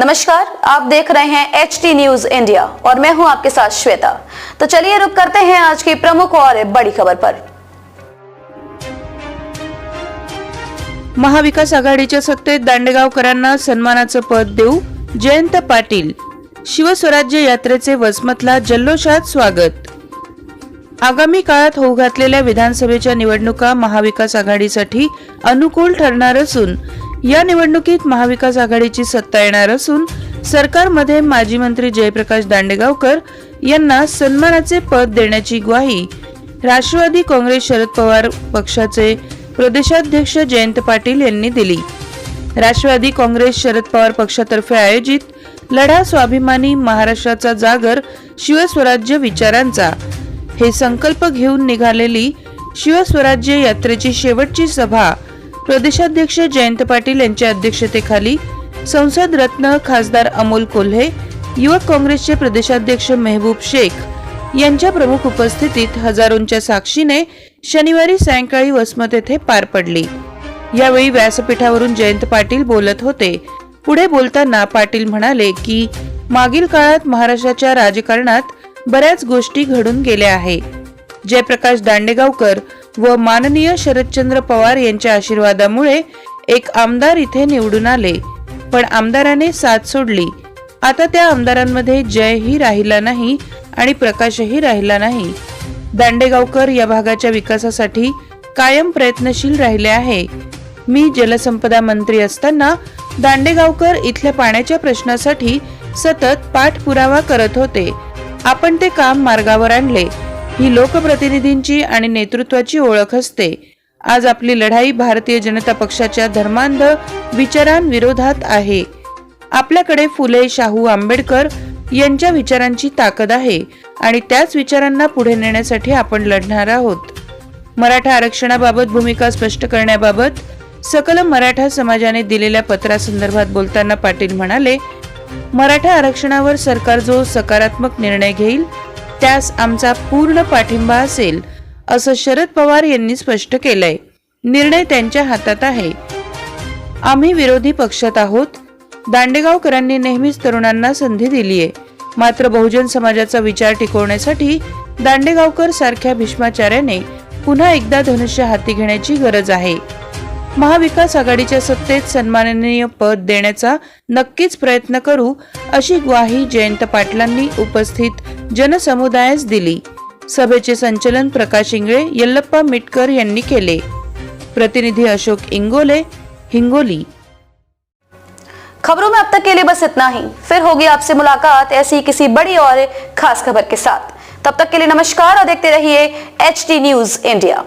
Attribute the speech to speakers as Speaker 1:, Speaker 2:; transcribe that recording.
Speaker 1: नमस्कार आप देख रहे हैं एच टी न्यूज इंडिया और मैं हूं आपके साथ श्वेता। तो चलिए रुक करते हैं आज की प्रमुख और बड़ी खबर पर।
Speaker 2: महाविकास आघाडीच्या सत्तेत दांडेगावकरांना सन्मानाचं पद देऊ जयंत पाटील शिवस्वराज्य यात्रेचे वसमतला जल्लोषात स्वागत. आगामी काळात होऊ घातलेल्या विधानसभेच्या निवडणुका महाविकास आघाडीसाठी अनुकूल ठरणार असून या निवडणुकीत महाविकास आघाडीची सत्ता येणार असून सरकारमध्ये माजी मंत्री जयप्रकाश दांडेगावकर यांना सन्मानाचे पद देण्याची ग्वाही राष्ट्रवादी काँग्रेस शरद पवार पक्षाचे प्रदेशाध्यक्ष जयंत पाटील यांनी दिली. राष्ट्रवादी काँग्रेस शरद पवार पक्षातर्फे आयोजित लढा स्वाभिमानी महाराष्ट्राचा जागर शिवस्वराज्य विचारांचा. हे संकल्प घेऊन निघालेली शिवस्वराज्य यात्रेची शेवटची सभा प्रदेशाध्यक्ष जयंत पाटील यांच्या अध्यक्षतेखाली संसद रत्न खासदार अमोल कोल्हे युवक काँग्रेसचे प्रदेशाध्यक्ष मेहबूब शेख यांच्या प्रमुख उपस्थितीत हजारोंच्या साक्षीने शनिवारी सायंकाळी वसमत येथे पार पडली. यावेळी व्यासपीठावरून जयंत पाटील बोलत होते. पुढे बोलताना पाटील म्हणाले की मागील काळात महाराष्ट्राच्या राजकारणात बऱ्याच गोष्टी घडून गेल्या आहे. जयप्रकाश दांडेगावकर व माननीय शरदचंद्र पवार यांच्या आशीर्वादामुळे एक आमदार इथे निवडून आले. पण आमदाराने साथ सोडली. आता त्या आमदारांमध्ये जयही राहिला नाही आणि प्रकाशही राहिला नाही. दांडेगावकर या भागाच्या विकासासाठी कायम प्रयत्नशील राहिले आहे. मी जलसंपदा मंत्री असताना दांडेगावकर इथल्या पाण्याच्या प्रश्नासाठी सतत पाठपुरावा करत होते. आपण ते काम मार्गावर आणले. ही लोकप्रतिनिधींची आणि नेतृत्वाची ओळख असते. आज आपली लढाई भारतीय जनता पक्षाच्या धर्मांध विचारांविरोधात आहे. आपल्याकडे फुले शाहू आंबेडकर यांच्या विचारांची ताकद आहे आणि त्याच विचारांना पुढे नेण्यासाठी आपण लढणार आहोत. मराठा आरक्षणाबाबत भूमिका स्पष्ट करण्याबाबत सकल मराठा समाजाने दिलेल्या पत्रासंदर्भात बोलताना पाटील म्हणाले मराठा आरक्षणावर सरकार जो सकारात्मक निर्णय घेईल त्यास आमचा पूर्ण पाठिंबा असेल असं शरद पवार यांनी स्पष्ट केलंय. निर्णय त्यांच्या हातात आहे. आम्ही विरोधी पक्षात आहोत. दांडेगावकरांनी नेहमीच तरुणांना संधी दिलीये. मात्र बहुजन समाजाचा विचार टिकवण्यासाठी दांडेगावकर सारख्या भीष्माचार्याने पुन्हा एकदा धनुष्य हाती घेण्याची गरज आहे. महाविकास आघाडीच्या सत्तेत सन्माननीय पद देण्याचा नक्कीच प्रयत्न करू अशी ग्वाही जयंत पाटलांनी उपस्थित जनसमुदायास दिली. सभेचे संचलन प्रकाश इंगळे यल्लप्पा मिटकर यांनी केले. प्रतिनिधी अशोक इंगोले हिंगोली.
Speaker 1: खबरों में अब तक के लिए बस इतना ही। फिर होगी आपसे मुलाकात ऐसी किसी बड़ी और खास खबर के साथ। तब तक के लिए नमस्कार और देखते रहिए एच टी न्यूज इंडिया